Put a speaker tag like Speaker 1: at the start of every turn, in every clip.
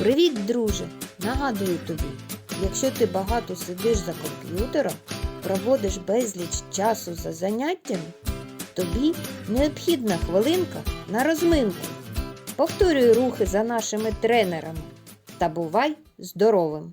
Speaker 1: Привіт, друже! Нагадую тобі, якщо ти багато сидиш за комп'ютером, проводиш безліч часу за заняттями, тобі необхідна хвилинка на розминку. Повторюй рухи за нашими тренерами та бувай здоровим!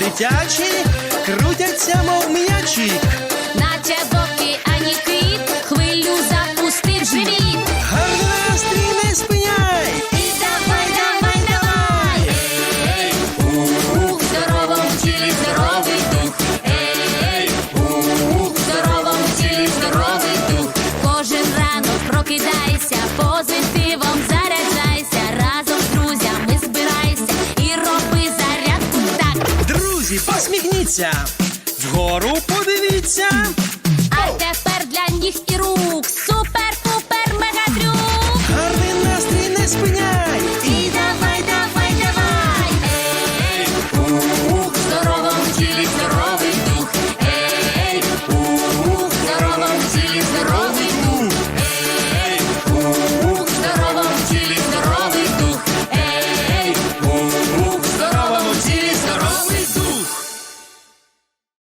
Speaker 2: дитячі крутяться, мов м'ячі.
Speaker 3: Наче в океані кит, хвилю запустив живіт.
Speaker 2: Гарний настрій не спиняй.
Speaker 3: І давай, давай, давай. Ей, ух, в здоровому тілі здоровий дух. Ей, ух, в здоровому тілі здоровий дух. Кожен ранок прокидайся, позитивом
Speaker 2: Друзі, посміхніться. Вгору подивіться.